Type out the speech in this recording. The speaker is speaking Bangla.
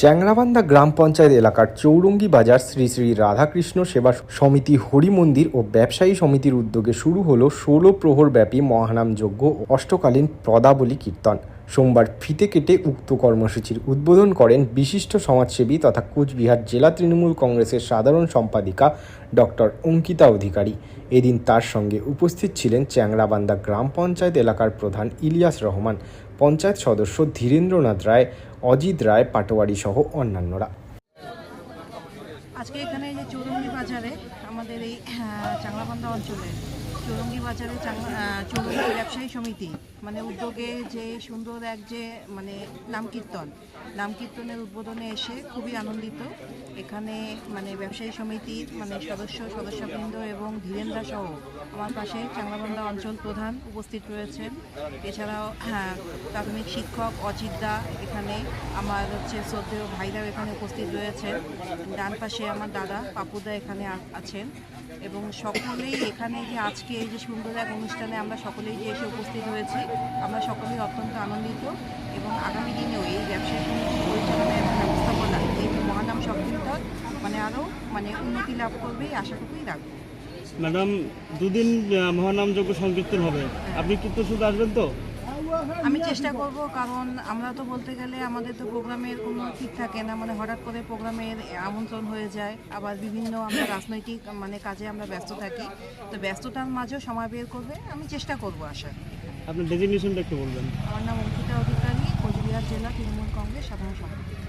চ্যাংরাবান্ধা গ্রাম পঞ্চায়েত এলাকার চৌরঙ্গি বাজার শ্রী শ্রী রাধাকৃষ্ণ সেবা সমিতি হরি মন্দির ও ব্যবসায়ী সমিতির উদ্যোগে শুরু হলো ষোলো প্রহর ব্যাপী মহানাম যজ্ঞ অষ্টকালীন পদাবলী কীর্তন। সোমবার ফিতে কেটে উক্ত কর্মসূচির উদ্বোধন করেন বিশিষ্ট সমাজসেবী তথা কোচবিহার জেলা তৃণমূল কংগ্রেসের সাধারণ সম্পাদিকা ডক্টর অঙ্কিতা অধিকারী। এদিন তার সঙ্গে উপস্থিত ছিলেন চ্যাংরাবান্দা গ্রাম পঞ্চায়েত এলাকার প্রধান ইলিয়াস রহমান, পঞ্চায়েত সদস্য ধীরেন্দ্রনাথ রায়, অজিত রায়, পাটোয়ারি সহ অন্যান্যরা। আজকে এখানে যে চৌরঙ্গি বাজারে আমাদের এই চাংলাবান্ধা অঞ্চলে চৌরঙ্গি বাজারে চৌরঙ্গি ব্যবসায়ী সমিতি মানে উদ্যোগে যে সুন্দর এক যে মানে নাম কীর্তন নাম কীর্তনের উদ্বোধনে এসে খুবই আনন্দিত। এখানে মানে ব্যবসায়ী সমিতির মানে সদস্য সদস্যবৃন্দ এবং ধীরেন্দ্রা সহ আমার পাশে চাংলাবান্ধা অঞ্চল প্রধান উপস্থিত রয়েছেন। এছাড়াও হ্যাঁ, প্রাথমিক শিক্ষক অজিতদা এখানে আমার হচ্ছে শ্রদ্ধেয় ভাইরাও এখানে উপস্থিত রয়েছেন। ডান পাশে আমার দাদা পাপুদা এখানে আছেন। এবং সকলেই এখানে যে আজকে এই যে সুন্দর এক অনুষ্ঠানে আমরা সকলেই যে এসে উপস্থিত হয়েছি আমরা সকলেই অত্যন্ত আনন্দিত এবং আগামী দিনেও এই ব্যবসায় পরিচালনার ব্যবস্থাপনা এই মহানাম সংকীর্তন মানে আরও মানে উন্নতি লাভ করবে এই আশাটুকুই রাখব। ম্যাডাম দুদিন মহানাম যোগ্য সংকীর্তন হবে। আপনি কিন্তু শুধু আসবেন তো? আমি চেষ্টা করব কারণ আমরা তো বলতে গেলে আমাদের তো প্রোগ্রামের কোনো ঠিক থাকে না। মানে হঠাৎ করে প্রোগ্রামের আমন্ত্রণ হয়ে যায় আবার বিভিন্ন আমরা রাজনৈতিক মানে কাজে আমরা ব্যস্ত থাকি। তো ব্যস্ততার মাঝেও সময় বের করবে আমি চেষ্টা করব আশা আপনার ডেজিগনেশনটা একটু বলবেন। আমার নাম অঙ্কিতা অধিকারী কোচবিহার জেলা তৃণমূল কংগ্রেস সাধারণ সম্পাদক।